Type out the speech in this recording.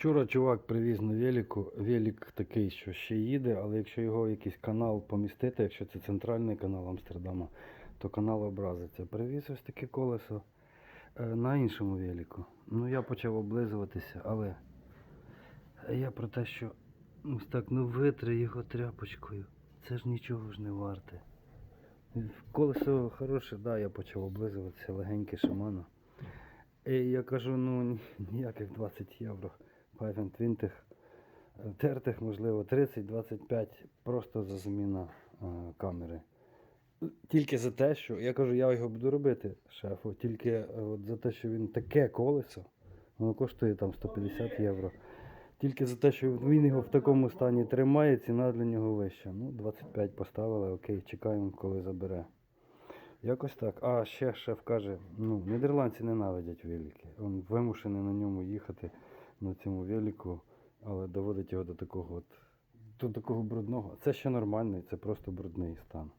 Вчора чувак привіз на велику. Велик такий, що ще їде, але якщо його якийсь канал помістити, якщо це центральний канал Амстердама, то канал образиться. Привіз ось таке колесо е, на іншому велику. Ну я почав облизуватися, але я про те, що ось так ну витри його тряпочкою. Це ж нічого ж не варте. Колесо хороше, да, я почав облизуватися, легеньке шамана. І я кажу, ну ніяких 20 євро. 25 тертих, можливо, 30-25 просто за заміна е, камери. Тільки за те, що я кажу, я його буду робити, шефу, тільки е, от за те, що він таке колесо, воно коштує там 150 євро. Тільки за те, що він його в такому стані тримає, ціна для нього вища. Ну, 25 поставили, окей, чекаємо, коли забере. Якось так. А ще шеф каже, ну, нідерландці ненавидять велики. Він вимушений на ньому їхати на цьому велику, але доводить його до такого от, до такого брудного. Це ще нормальний, це просто брудний стан.